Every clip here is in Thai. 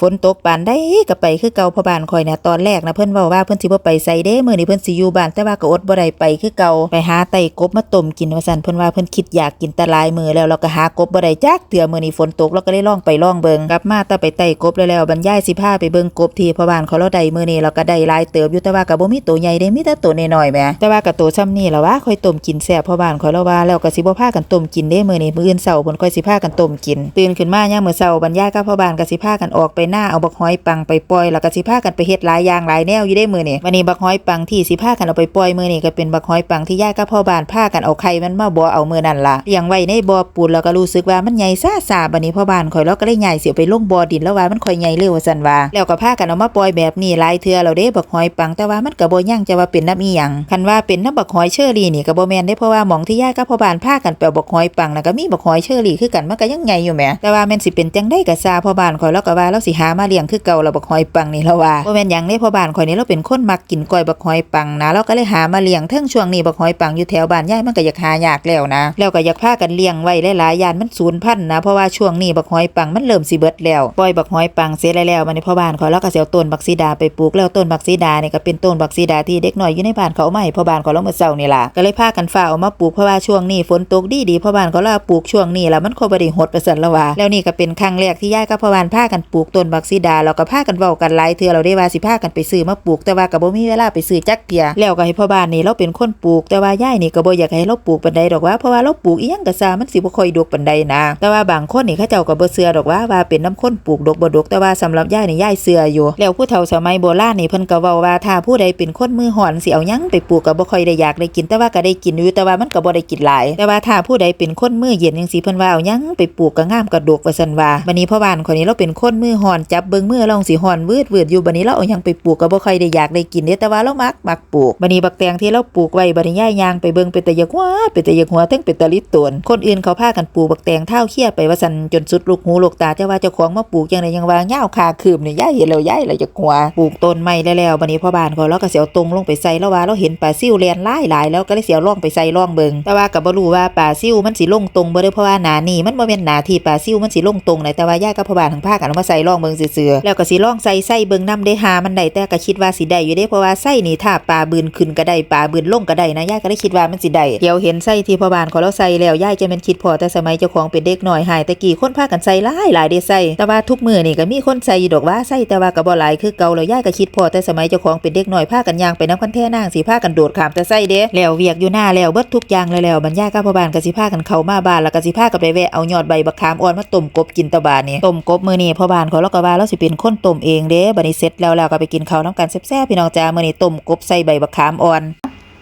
ฝนตกปานได้ก็ไปคือเก่าพอบานข่อยเนี่ยตอนแรกนะเพิ่อนว้าว่าเพิ่อนสิบ่ไปไสเด้มื้อนี้เพิ่อนสิอยู่บ้านแต่ว่าก็อดบ่ได้ไปคือเก่าไปหาไต่กบมาต้มกินว่าซั่นเพิ่อนว่าเพิ่อนคิดอยากกินแตะลายมือแล้วเราก็หากบบ่ได้จักเทื่อมื้อนี้ฝนตกเราก็เลยลองไปล่องเบิงกลับมาแต่ไปไต่กบแล้วแล้วบรรยายสิพาไปเบิงกบที่พอบานเขาเราได้มื้อนี้เราก็ได้หลายเติบอยู่แต่ว่าก็บ่มีตัวใหญ่เด้มีแต่ตัวน้อยๆแหมแต่ว่าก็ตัวซ้ำนี่ล่ะว่าค่อยต้มกินแซ่บพอบานข่อยเราว่าแล้วก็สิบ่พากันต้มกินเด้มื้อนี้มื้ออื่นเช้าเพิ่นค่อยสิพากันต้มกินตื่นขึ้นมายามมื้อเช้าบรรยายกับพอบานก็สิพากันออกไปหน้าเอาบักหอยปังไปปล่อยแล้วก็สิพากันไปเฮ็ดหลายอย่างหลายแนวอยู่ได้มือนี้วันนี้บักหอยปังที่สิพากันเอาไปปล่อยมือนี้ก็เป็นบักหอยปังที่ย่ากับพ่อบ้านพากันเอาไข่มันมาบ่อเอามือนั่นล่ะเลี้ยงไว้ในบ่อปูนแล้วก็รู้สึกว่ามันใหญ่ซ่าซาบัดนี้พ่อบ้านข่อยแล้วก็เลยใหญ่เสียไปลงบ่อดินแล้วว่ามันค่อยใหญ่เร็วว่าซั่นว่าแล้วก็พากันเอามาปล่อยแบบนี้หลายเทื่อแล้วเด้บักหอยปังแต่ว่ามันก็บ่ยั่งจะว่าเป็นน้ำอีหยังคันว่าเป็นน้ำบักหอยเชอรี่นี่ก็บ่แม่นได้เพราะว่าหมองที่ย่ากับพ่อบ้านพากันไปเอาบักหอยปังน่ะก็มีบักหอยเชอรี่คือกันมันก็ยังใหญ่อยู่แหมแต่ว่าแม่นสิเป็นจังได๋ก็ซาพ่อบ้านข่อยแล้วก็ว่าเราสิหามาเลี้ยงคือเก่าแล้วบักหอยปังนี่ล้วว่าบ่แม่นหยังเด้พ่อบ้านข่อยนี่เราเป็นคนมักกินก้อยบักหอยปังนะเราก็เลยหามาเลี้ยงเทิงช่วงนี้บักหอยปังอยู่แถวบ้านยายมันก็อยากหายากแล้วนะแล้วก็อยากพากันเลี้ยงไว้หลายๆยางมันสูญพันธุ์นะเพราะว่าช่วงนี้บักหอยปังมันเริ่มสิเบิดแล้วปล่อยบักหอยปังเสร็จแล้วมันในพ่อบ้านขาแล้วก็สิเอาต้นบักซีดาไปปลูกแล้วต้นบักซีดาเนี่ยก็เป็นต้นบักซีดาที่เด็กน้อยอยู่ในบ้านเขาเอามาให้พ่อบ้านเขาลงมาเซานี่ล่ะก็เลยพากันฝ้าเอามาปลูกเพราะว่าช่วงนี้ฝนตกดีดีพ่อบ้านเขาล่าปลูกช่วงนี้แล้วมันคบด้หดไปสั่นละว่าแล้วนี่ก็เป็นครั้งแรกที่ยายกับพ่อบ้านพากันปลูกต้นนบักซีดาแล้วก็พากันเว้ากันหลายเทื่อเราได้ว่าสิพากันไปซื้อมาปลูกแต่ว่าก็บ่มีเวลาไปซื้อจักเที่ยแล้วก็ให้พ่อบ้านนี่เราเป็นคนปลูก แต่ว่าย่ายนี่ก็บ่อยากให้เราปลูกปานใดดอกว่าเพราะว่าเราปลูกอีหยังก็ซามันสิบ่ค่อยดกปานใดนะแต่ว่าบางคนนี่เขาเจ้าก็บ่เชื่อดอกว่าว่าเป็นน้ำข้นปลูกดกบ่ดกแต่ว่าสำหรับย่ายนี่ย่ายเชื่ออยู่ แล้วผู้เฒ่าสมัยโบราณนี่เพิ่นก็เว้าว่าถ้าผู้ใดเป็นคนมือห่อนสิเอาหยังไปปลูกก็บ่ค่อยได้อยากได้กินแต่ว่าก็ได้กินอยู่แต่ว่ามันก็บ่ได้กินหลาย แต่ว่าถ้าผู้ใดเป็นคนมือเย็นจังซี่เพิ่นว่าเอาหยังไปปลูกก็งามกระดกว่าซั่นว่าบัดนี้พ่อบ้านคนนี้เราเป็นคนมือห่อนอนจับเบิ่งมือเราสิห่อนวืดวืดอยู่บัดนี้เราเอายังไปปลูกก็บ่ค่อยได้อยากได้กินเด้แต่ว่าเรามักมักปลูกบัดนี้บักแตงที่เราปลูกไว้บัดนี้ย่ายยางไปเบิ่งเป็นตะยะหัวเป็นตะยะหัวทั้งเป็นตะลิตวนคนอื่นเขาพากันปลูกบักแตงเท่าเขี้ยไปว่าซั่นจนสุดลูกหูลูกตาแต่ว่าเจ้าของมาปลูกจังไดยังว่าเหย้าคาคืมนี่ยย่ายเห็นแล้วย่ายเลยจะกลัวปลูกต้นไม้แล้วบัดนี้พ่อบ้านเขาเราก็สิเอาตรงลงไปใส่แล้วว่าเราเห็นปลาซิ่วแล่นหลายหลายแล้วก็เลยเสิเอาล่องไปใส่ล่องเบิงแต่ว่าก็บ่รู้ว่าปลาซิ่วมันสิลงตรงบ่เด้เพราะว่าหนานี่มันบ่แม่นหนาที่ปลาซิ่วมันสิลงตรงไหนแต่ว่าย่ากับพ่อบ้านทั้งพาคกันมาใส่ล่องเบิ่งซื่อๆแล้วก็สิล่องใส่ใส่เบิ่งนำได้หามันได้แต่ก็คิดว่าสิได้อยู่เด้เพราะว่าใส่นี่ถ้าปลาบืนขึ้นก็ได้ปลาบืนลงก็ได้นะย่าก็ได้คิดว่ามันสิได้เดี๋ยวเห็นใส่ที่พ่อบ้านเขาเราใส่แล้วย่าจะแม่นคิดพอแต่สมัยเจ้าของเป็นเด็กน้อยหายแต่กี่คนพากันใส่หลายหลายได้ใส่แต่ว่าทุกมื้อนี่ก็มีคนใส่อยู่ดอกว่าใส่แต่ว่าก็บ่หลายคือเก่าแล้วย่าก็คิดพอแต่สมัยเจ้าของเป็นเด็กน้อยพากันย่างไปน้ำคันแท่นางสิพากันโดดขามแต่ใส่เด้แล้วเวียกอยู่หน้าแล้วเบิดทุกอย่างแล้วแล้วบรรยายกับพ่อบ้านก็สิพากันเข้ามาบ้านแล้วก็สิพากันไปแวะเอายอดใบบักขามอ่อนมาต้มกบกินตะบานนี่ต้มกบมื้อนี้พ่อบ้านเขาแล้วก็ว่าเราสิเป็นคนต้มเองเด้บัดนี้เสร็จแล้วแล้วก็ไปกินข้าวน้ำกันแซ่บๆพี่น้องจ้ามื้อนี้ต้มกบใส่ใบบักขามอ่อน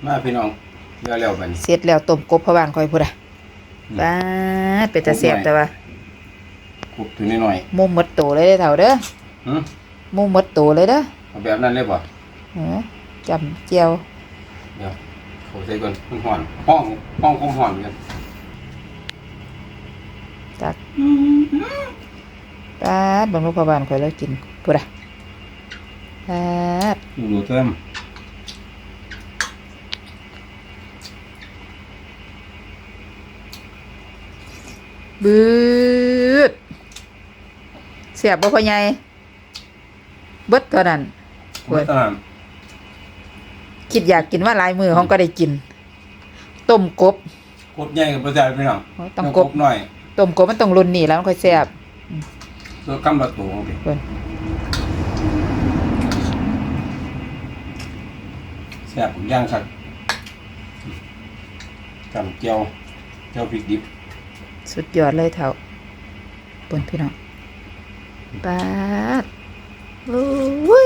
มาพี่น้องเดี๋ยวแล้วบัดนเสร็จแล้วต้มกบพ่อบ้านคอยพูดอะบ้าดเป็นตาแซ่บแต่ว่าคุบถึงนิดหน่อยมุมหมดโตเลยเด้อเฒ่าเด้อหืมมุมหมดโตเลยเด้อเอาแบบนั้นเลยป่ะเออจำเจียวเดี๋ยวเขาใส่ก่อนมันห่อนห้องห้องคงห่อนกันตัก บ้าดบางลูกพ่อบ้านคอยแล้วกินพูดอะบ้าดดูดูเติมบืดเสียบบ่พ่อใหญ่เบิดเท่านั้นโอ้ยตอนนั้นคิดอยากกินว่าหลายมือของก็ได้กิน ต้มกบ กบใหญ่กับประชาพี่น้องโอ้ยต้องกบหน่อย ต้มกบมันต้องรุ่นนี่แล้วมันค่อยแซ่บ ตัวกำละตัวของพี่เพิ่นแซ่บผมย่างครับจำเจียวเจียวพริกดิบ สุดยอดเลยเท่าปนพี่น้องปาดโอ้ย